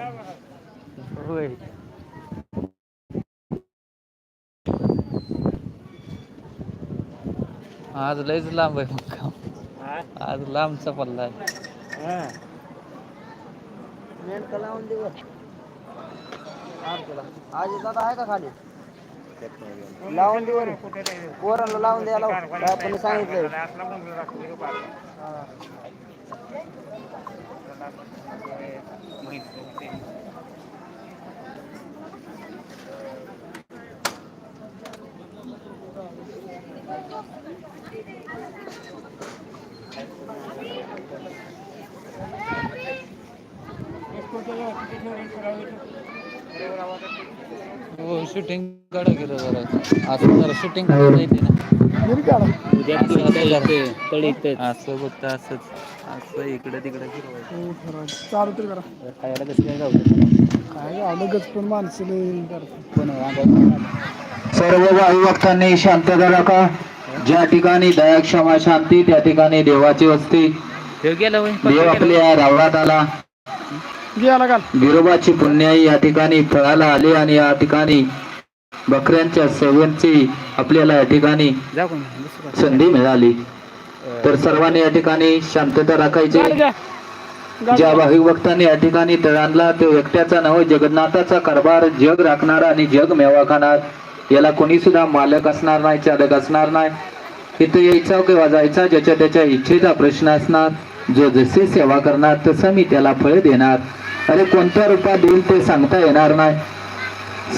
होय आज लयच लांब आहे मग आज लांबचा पल्ला आहे. लावून देऊ आज दादा आहे का खाली? लावून देऊ रे. लावून द्यायला आपण सांगितलं हो शूटिंग काढा गेलं जरा. असं जरा शूटिंग करायला येते ना. असं बघता असंच. असं इकडे तिकडे फिरवायचं. चालू तरी करा. खायला कसं काय जाऊ काय अलगच पण माणसं करतात सर्व वायुभक्तांनी शांतता राखा ज्या ठिकाणी दया क्षमा शांती त्या ठिकाणी देवाची होय, देव आपल्या रावणात आला. बिरोबाची पुण्याई या ठिकाणी फळाला आली आणि या ठिकाणी बकऱ्यांच्या सेवेची आपल्याला या ठिकाणी संधी मिळाली. तर सर्वांनी या ठिकाणी शांतता राखायची ज्या भाविक भक्तांनी या ठिकाणी तळ आणला तो एकट्याचा नव जगन्नाथाचा कारभार जग राखणारा आणि जग मेवा खाणार याला कोणी सुद्धा मालक असणार नाही चालक असणार नाही. इथे यायचा किंवा जायचा ज्याच्या त्याच्या इच्छेचा प्रश्न असणार. जो जसे सेवा करणार तसं मी त्याला फळ देणार. अरे कोणत्या रूपात देईल ते सांगता येणार नाही.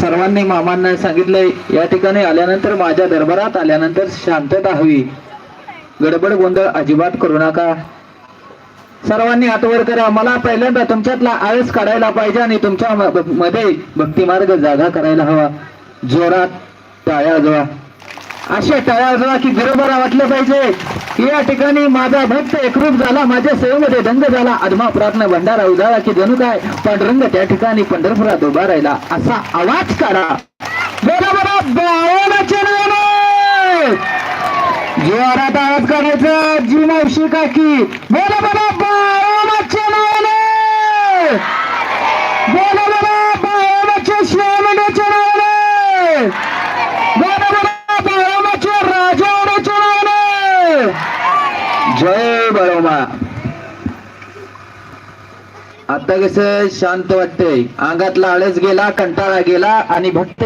सर्वांनी मामांना सांगितलंय या ठिकाणी आल्यानंतर माझ्या दरबारात आल्यानंतर शांतता हवी. गडबड गोंधळ अजिबात करू नका. सर्वांनी हात वर करा. मला पहिल्यांदा तुमच्यातला आळस काढायला पाहिजे आणि तुमच्या म- मध्ये भक्तिमार्ग जागा करायला हवा. जोरात टाळ्या वाजवा अशा टाळ्या वाजवा की बरोबर वाटलं पाहिजे. या ठिकाणी माझा भक्त एकरूप झाला माझ्या सेवेमध्ये दंग झाला. अधमा प्रार्थना भंडारा उजाळा की जणू काय? पांडुरंग त्या ठिकाणी पंढरपुरात उभा राहिला. असा आवाज काढा. बरोबर जोरात आवाज काढायचा. जी मावशी काकी. बोला बोला नावाने बोला बोला नावाने जय बळोमा आता कसं शांत वाटतंय. अंगातला आळस गेला कंटाळा गेला आणि भक्त